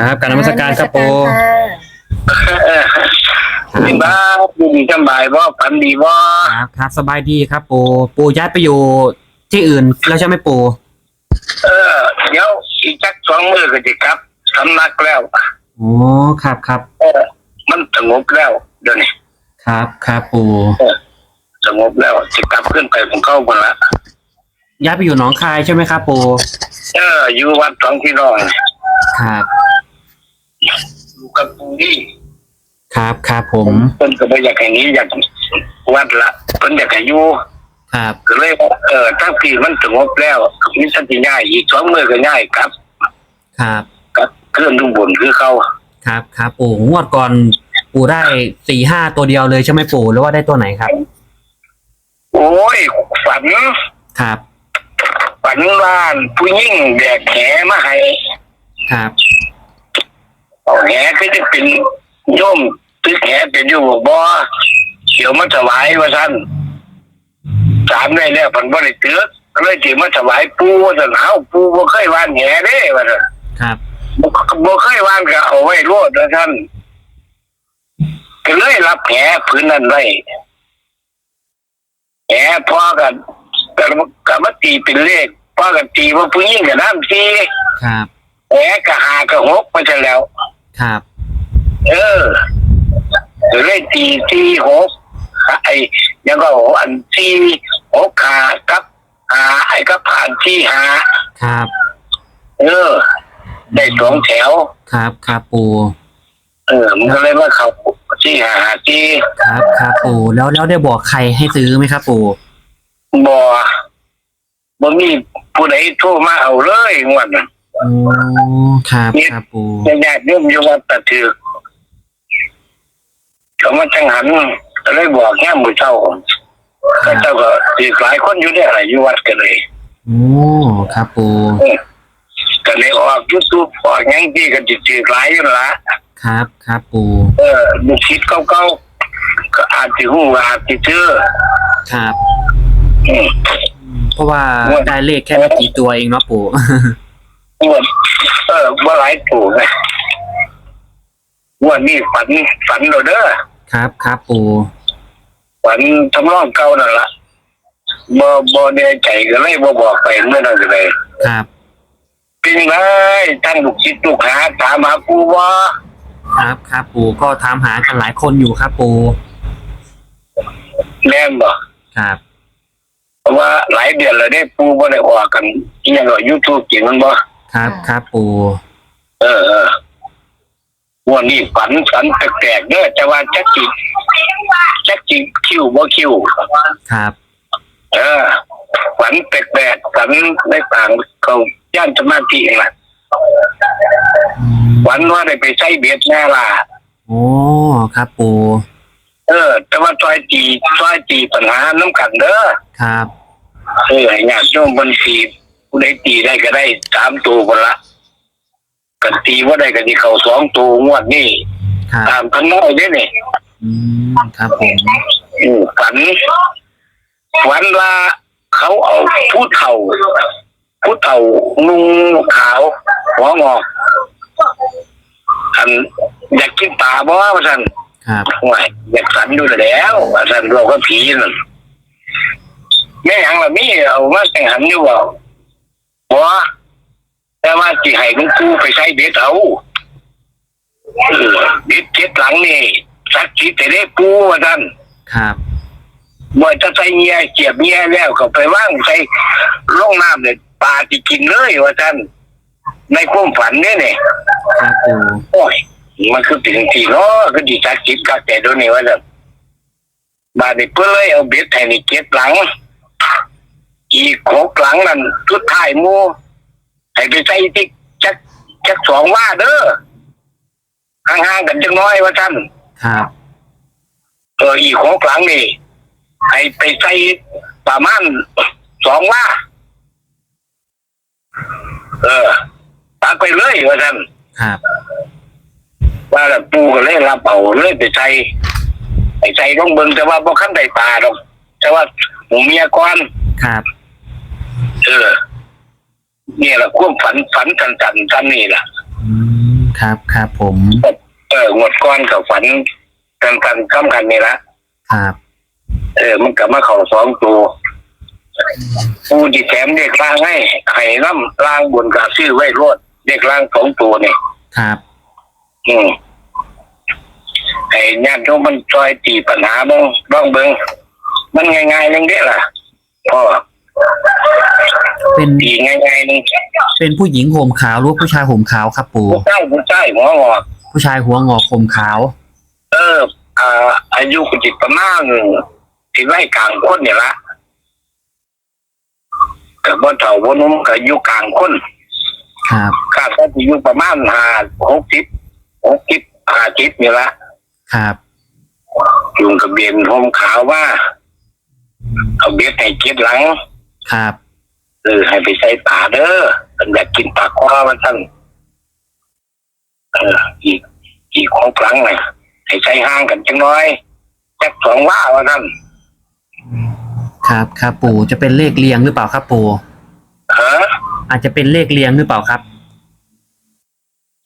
ครับการนมัสการครับปูเออดีบ้าอยู่ดีสบายบ่ฝันดีบ่ครับครับสบายดีครับ ปูปูย้ายไปอยู่ที่อื่นแล้วใช่ไหมปูเออ เดี๋ยวอีกจักสองมือก็จะกลับสำนักแล้วโอ้ครับครับเออ มันสงบแล้วเดี๋ยวนี้ครับครับปูสงบแล้วจะกลับขึ้นไปของเข้าคนละย้ายไปอยู่หนองคายใช่ไหมครับปูเอออยู่วัดสองพี่น้องครับอยู่ กับปู่นี่ครับครับผมเพิ่นก็บ่อยากให้หนี้อยากวัดละเพิ่นอยากให้อยู่ครับ ก็เลยเออทั้งปีมันสงบแล้วมีสันติง่ายอีกสองมือก็ง่ายครับครับครับเคลื่อนทุกบนคือเขาครับครับปูงวดก่อนปูได้สี่ห้าตัวเดียวเลยใช่ไหมปูหรือว่าได้ตัวไหนครับ โอ้ยฝันครับ ฝันว่าผู้หญิงแบกแหมาให้ครับ เอาแหคือจะเป็นโยมตึกแหเป็นอยู่บ่เขียวมาถวายว่าท่านสามได้แล้วพันบ่ได้เตือกก็เลยสิมาถวายปู่ว่าท่านเฮาปู่บ่เคยวานแหเด้ว่าท่านครับบ่บ่เคยวานก็เอาไว้โลดว่าท่านก็เลยรับแหผืนนั้นไว้แหพอกันก็ก็มาตีเป็นเลขพอกันตีว่าผู้หญิงกับน้ำซีครับแหกะหากะหกไปซะแล้ว ครับ เออเลขตีที่หกไอ้ยังก็อันที่หกขากับหาไอ้ก็ผ่านที่หาครับ เออ ได้สองแถว ครับครับปูเออมันก็เลยว่าเขาที่หาที่ครับครับปูแล้วแล้วได้บอกใครให้ซื้อไหมครับปูบ่บ่มีผู้ใดโทรมาเอาเลยงวดนั้น โอ้ครับครับปูญาติโยมอยู่วัดตะถือเขามาจังหันก็เลยบอกแง่มือเจ้าก็เจ้าก็อีกหลายคนอยู่ได้อะไรอยู่วัดกันเลยโอ้ครับปูก็เลยออกยูทูบออกหยังที่กันจิตจืดหลายอยู่ละครับครับปูเออลูกคิดเก่าๆก็อาจจะหูอาจจะเจอครับอืมเพราะว่าได้เลขแค่ไม่กี่ตัวเองเนาะปู งวดเออว่าหลายถูกไงงวดนี้ฝันฝันเราเด้อครับครับปูฝันทำนองเก่านั่นละบ่บ่แน่ใจก็เลยบ่บอกไปเมื่อนั้นก็เลยครับเป็นไงทั้งลูกคิดลูกหาถามหากูว่าครับครับปูก็ถามหากันหลายคนอยู่ครับปูแน่นบ่ครับเพราะว่าหลายเดือนแล้วได้ปูบ่ได้ออกกันอีหยังก็ YouTube จริงมันบ่ ครับครับปูเออเออวันนี้ฝันฝันแปลกๆเด้อแต่ว่าจักจิจักจิคิวบ่คิวครับ เออฝันแปลกๆฝันในต่างเขาย่านสมาธิเองล่ะอืมฝันว่าได้ไปใช้เบียดแน่ล่ะโอ้ครับปูเออ แต่ว่าซอยตีซอยตีปัญหาน้ำกันเด้อครับเออให้ญาติโยมบันตี ผู้ใดตีได้ก็ได้สามตัวคนละกันตีว่าได้ก็ที่เขาสองตัวงวดนี่ครับตามพันน้อยเด้อนี่อืมครับผมอืมฝันฝันว่าเขาเอาผู้เฒ่าผู้เฒ่านุ่งขาว หัวงอกอันอยากกินปลาบ่ว่าท่านครับห่วยอยากสันอยู่แล้วว่าท่านเราก็ผีนั่นแม่ยังละมีเอามาแต่งหันอยู่บ่ บ่แต่ว่าสิให้หลุงปู่ไปใช้เบ็ดเอาเออเบ็ดเจ็ดหลังนี่สักทีแต่ได้ปูว่าท่านครับบ่จะใส่เงียเกียบเงียแล้วก็ไปว่างใส่ล่องน้ำเลยปลาที่กินเลยว่าท่านในความฝันเนี่ยเนี่ยครับปูโอ้ยมันคือเป็นทีเนาะก็ดีจักจิตกักแต่ดูนี่ว่าจะบาดนี้เพื่อเลยเอาเบ็ดไทยนี่เก็บหลัง อีกหกหลังนั่นทุดท้ายหมูให้ไปใส่ที่จักจักสองว่าเด้อห่างๆกันจังน้อยว่าท่านครับเอออีกหกหลังนี่ให้ไปใส่ประมาณสองว่า เออตักไปเลยว่าท่านครับว่าแล้วปูก็เลยรับเอาเลยไปใส่ไปใส่ต้องเบิ่งแต่ว่าบ่คันได้ปลาดอกแต่ว่าหมูเมียก่อนครับ เออเนี่ยแหละความฝันฝันกันกันกันนี่ล่ะอืมครับครับผมเอองวดก้อนกับฝันกันกันข้ามกันนี่ละครับเออ มันกลับมาเข่าสองตัวปูจีแถมเด็กล่างให้ไข่น้ำล่างบนกับซื้อไว้รวดเด็กล่างสองตัวนี่ครับอืมไอ้ญาติโยมมันซอยตีปัญหาบ้างบ้างเบิงมันง่ายๆนึงเด้ล่ะพ่อ เป็นตีง่ายๆนึงเป็นผู้หญิงห่มขาวหรือว่าผู้ชายห่มขาวครับปู่ผู้ใต้ผู้ใต้หัวงอกผู้ชายหัวงอกห่มขาว เอออ่าอายุกุจิตประมาณที่ไว้กลางคนเนี่ยละกับบ่เฒ่าบ่หนุ่มกับอายุกลางคนครับคาดว่าจะอยู่ประมาณห้าหกสิบหกสิบห้าสิบนี่ละครับยุงกับเบียนห่มขาวว่าเอาเบียดให้เจ็ดหลัง ครับ เออให้ไปใส่ปลาเด้อมันอยากกินปลาคอมันสั่นเอออีกอีกของกลางน่ะให้ใส่ห้างกันจังน้อยจักสองว่าว่าสั่นครับครับปู่จะเป็นเลขเรียงหรือเปล่าครับปู่เอออาจจะเป็นเลขเรียงหรือเปล่าครับ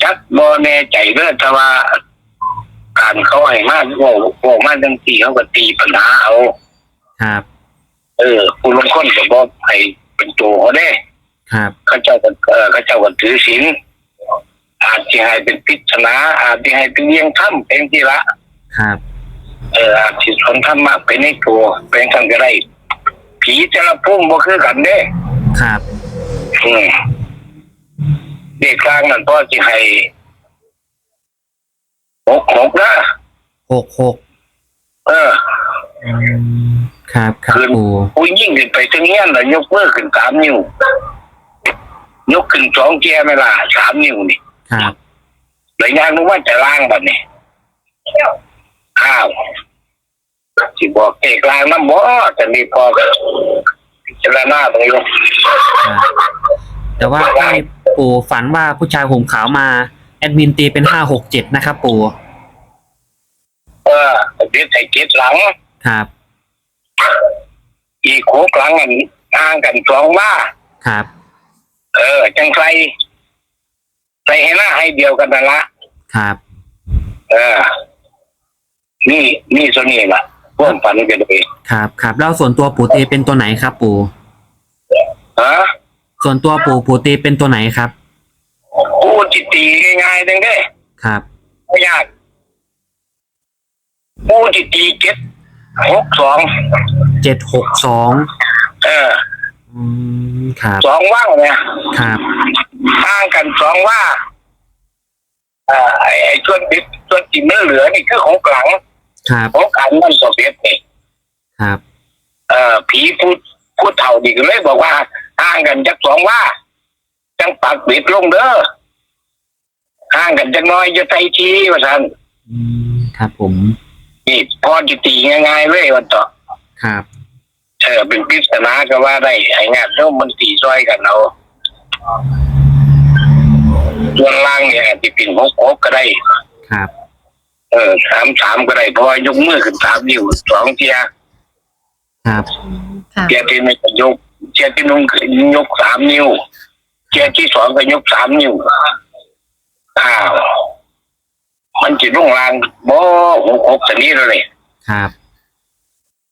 จักบ่แน่ใจเด้อแต่ว่าการเขาให้มาโอ้โอ้มาจังสี่เขาก็ตีปัญหาเอาครับ เออผู้ลงคนก็บ่ให้เป็นตัวเขาเด้ครับเขาเจ้าก็เออเขาเจ้าก็ถือศีลอาจจะให้เป็นพิจารณาอาจจะให้เป็นเลี้ยงถ้ำเป็นที่ละครับ เอออาจจะสนธรรมะไปในตัวเป็นกันก็ได้ผีแต่ละพุ่มบ่คือกันเด้ครับอืมเด็กกลางนั่นพ่อจะให้หกหกนะหกหกเอออืม ครับครับคืนปู่ผู้ยิ่งขึ้นไปถึงเงี้ยน่ะยกมือขึ้นสามนิ้วยกขึ้นสองแกไม่ล่ะสามนิ้วนี่ครับระยะนึกว่าจะล่างบัดนี่ข้าวสิบอกเอกลางน้ำบ่จะมีพอกับพิจารณาตรงนี้ครับแต่ว่าให้ปู่ฝันว่าผู้ชายห่มขาวมา แอดมินตีเป็นห้าหกเจ็ดนะครับ ปู่เออเดี๋ยวใส่เจ็ดหลังครับ อีกโคกหลังมันห่างกันสองว่าครับ เออ จังใส่ใส่ให้หน้าให้เดียวกันนั่นละครับ เออ นี่นี่ส่วนนี้ล่ะพวกฝันกันเลยครับครับแล้วส่วนตัวปู่ตีเป็นตัวไหนครับ ปู่ฮะส่วนตัวปู่ปู่ตีเป็นตัวไหนครับพูดจิตีง่ายๆจังเด้ครับไม่ยากพูดจิตีเจ็ด หกสองเจ็ดหกสองเอออืมครับสองว่างเนี่ยครับห่างกันสองว่าเอ่อไอ้ไอ้ส่วนบิดส่วนที่มันเหลือนี่คือของกลางครับของกลางมันก็เบ็ดนี่ครับเอ่อผีพูดพูดเท่าดีกันเลยบอกว่าห่างกันจักสองว่าจังปักบิดลงเด้อห่างกันจักหน้อยจะใจทีว่าท่านอืมครับผม นี่พอจิตีง่ายๆเลยวันต่อครับเออเป็นปริศนาก็ว่าได้ไอ้งานโน้มมันตีซอยกันเอาส่วนล่างเนี่ยอาจจะเป็นหกหกก็ได้ ครับ เออสามสามก็ได้เพราะว่ายกมือขึ้นสามนิ้วสองเทียครับค่ะเทียที่ไม่ก็ยกเทียที่นุ่งขึ้นยกสามนิ้วเทียที่สองก็ยกสามนิ้วอ้าว มันจิลงล่างบ่หกหกชนิดเลยครับ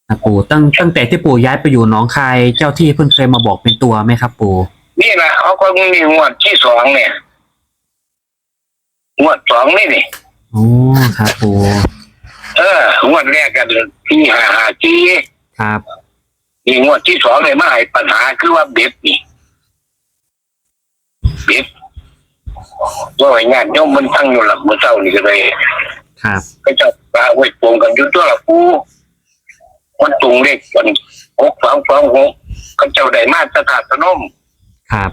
ครับปู่ตั้งตั้งแต่ที่ปู่ย้ายไปอยู่หนองคายเจ้าที่เพิ่งเคยมาบอกเป็นตัวไหมครับ ปู่ นี่แหละเขาก็มีงวดที่สองเนี่ยงวดสองนี่นี่โอ้ครับปู่เอองวดแรกกันที่หาหาจีครับนี่งวดที่สองเลยมาให้ปัญหาคือว่าเบ็ดนี่เบ็ด ว่าไอ้งานโยมมันทั้งอยู่หลักเมื่อเช้านี่ก็เลยครับก็จะปลาไว้ปงกันอยู่ตัวละปูมันตรงเลขกันหกสองสองหกก็เจ้าได้มาสถาสนมครับ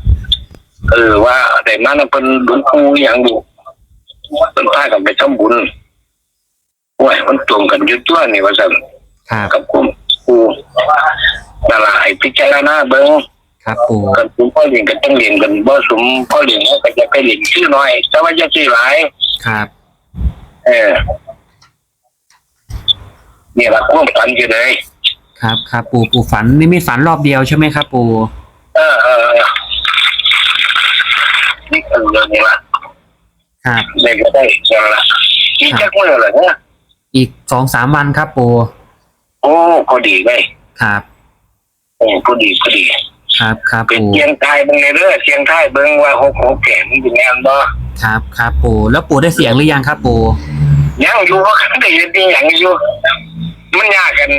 เออว่าได้มานั่นเป็นหลวงปู่อหย่างดูเป็นพากันไปทำบุญโอ้ยมันตรงกันอยู่ตัวนี่ว่าสั่นครับกับกลุ่มกูนั่นล่ะให้พิจารณาเบิ่ง ครับปู่กันสมพ่อเลี้ยงกันต้องเลี้ยงกันบ่สมพ่อเลี้ยงเขาก็จะไปเลี้ยงชื่อน้อย แต่ว่าจะชื่อหลาย ครับ เออนี่ล่ะความฝันอยู่เลย ครับครับปู่ปู่ฝันนี่มีฝันรอบเดียวใช่ไหมครับปู่เออเออเออนี่คือเรื่องนี้ล่ะครับได้ก็ได้นั่นละอีกจักเมื่อไหร่เนี่ยอีกสองสามวันครับปูโอ้ก็ดีไว้ยครับโอ้ก็ดีก็ดี ครับครับเป็นปูเสียงไทายเบิ่งในเรือเสียงไทายเบิ่งว่าหกหกแก่มันเป็นแงนบ่ครับครับปูแล้วปูได้เสียงหรือยังครับปูยังอยู่ว่าคันได้ยินนี่ยังอยู่มันยากกัน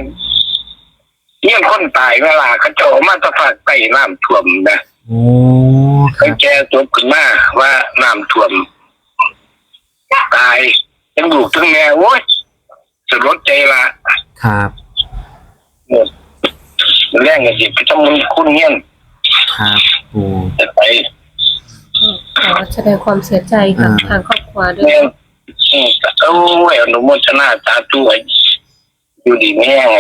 เนี่ยคนตายเวลาเขาเจ้ามาตะฝากใต้น้ำท่วมนะโอ้คเขารับแจ้จบขึ้นมาว่าน้ำท่วม ตายยังลูกทั้งแม่โอ้ยสลดใจละ ครับหมด แรงกันสิไปทำมันคุณเงี้ยนครับปูจะไปขอแสดงความเสียใจกับอ่าทางครอบครัวด้วยแม่งอืมเอาไว้อนุโมทนาสาธุให้อยู่ดีแม่ไง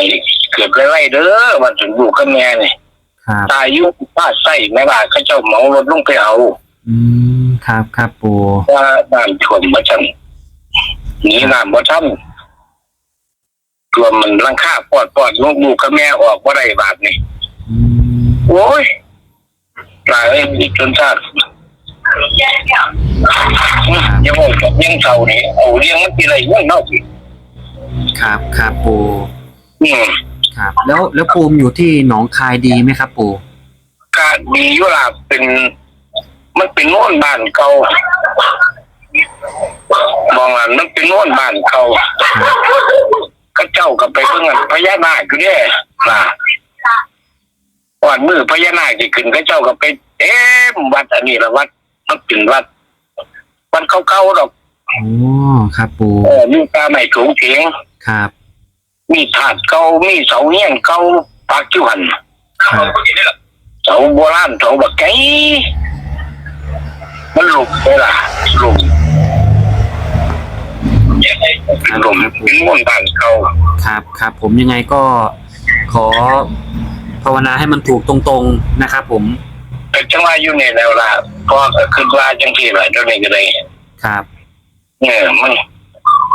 เกิดไรๆเด้อวันถึงลูกกับแม่นี่ครับตายอยุ่ป้าไส้แม่บ้านเขาเจ้าเหมารถลงไปเอาอืมครับครับปูว่าน้ำท่วมมาชันหนีน้ำมาชัน ท่วมมันรังค่าปอดปอดลูกลูกกับแม่ออกว่าได้บาทนี่อืมโอ้ยตายเลยมีจนชาติยังบอกกับยังเศร้านี่เอาเลี้ยงมันปีไรยังเน่าสิครับครับปูอืมครับ แล้วแล้วปูมอยู่ที่หนองคายดีไหมครับ ปูการมีอยุลาเป็น มันเป็นโน่นบ้านเก่ามองอันมันเป็นโน่นบ้านเก่าครับ ก็เจ้ากับไปเพิ่งอันพญานาคอยู่เนี่ยล่ะวันมือพญานาคจะขึ้นก็เจ้ากับไปเต็มวัดอันนี้ละวัดมันเป็นวัดวัดเก่าๆดอกโอ้ครับปูเออมีตาไม่ถูงเถียงครับมีถาดเก่ามีเสาเงี้ยนเก่าปักอยู่หันครับเสาโบราณเสาบักไก่มันหลุมไปล่ะหลุ มหลุมเป็นม่วนบ้านเก่าครับครับผมยังไงก็ขอภาวนาให้มันถูกตรงๆนะครับผมแต่จังว่าอยู่ในแล้วล่ะพอก็คือว่าจังที่ล่ะเดี๋ยวนี้ก็เลยครับเนี่ยมัน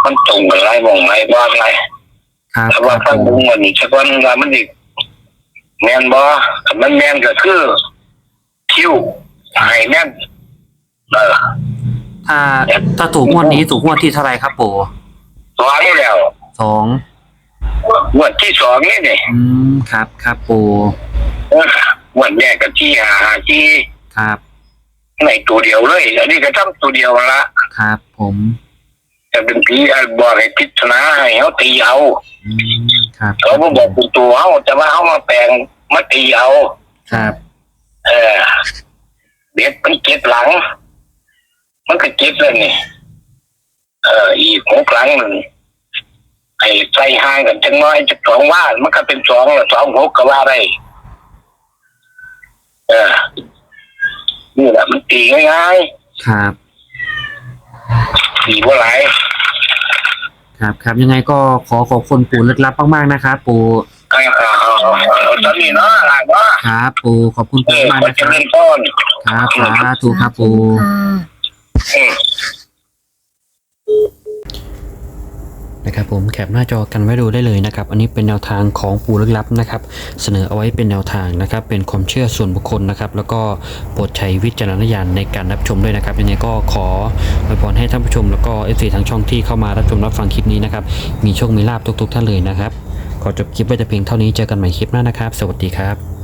มันตรงกันหลายหมองหลายบ้านหลายครับแต่คว่ารับฟังปูบุ้งวันนี้ชักวันว่ามันอีกแม่นบ่ถ้ามันแม่นก็คือคิวให้แม่นเออ ถ้าถ้าถูกงวดนี้ถูกงวดที่เท่าไหรครับปูสองแล้วสองงวดที่สองนี่นี่อืมครับครับปูเอองวดแรกกับที่หาที่ครับในตัวเดียวเลยอันนี้ก็ทำตัวเดียวละครับผมจะเป็นผีอะบอกให้พิจารณาให้เขาตีเอาอืมครับเขาบ่บอกเป็นตัวเขาแต่ว่าเขามาแปลงมาตีเอา ครับ เออเด็กมันเก็บหลัง มันก็เก็บเลยนี่เอออีกหกหลังหนึ่งไอ้ใจห่างกันจังน้อยจะสองว่ามันก็เป็นสองละสองหกก็ว่าได้เออนี่แหละมันตีง่ายครับ ๆตีว่าหลายครับครับยังไงก็ขอขอบคุณปู่ลึกลับมากๆนะครับปู่เอาเอาเอาเอาตอนนี้เนาะหลานเนาะครับปู่ขอบคุณเอปู่อมากมันนะคจะรับเล่นต้น ครับสาธุครับปู่ ค่ะอืม นะครับผมแคปหน้าจอกันไว้ดูได้เลยนะครับ อันนี้เป็นแนวทางของปู่ลึกลับนะครับ เสนอเอาไว้เป็นแนวทางนะครับ เป็นความเชื่อส่วนบุคคลนะครับ แล้วก็โปรดใช้วิจารณญาณในการรับชมด้วยนะครับยังไงก็ขออวยพรให้ท่านผู้ชม แล้วก็เอฟซีทางช่องที่เข้ามารับชมรับฟังคลิปนี้นะครับ มีโชคมีลาบทุก ๆ ท่านเลยนะครับ ขอจบคลิปไว้แต่เพียงเท่านี้เจอกันใหม่คลิปหน้านะครับ สวัสดีครับ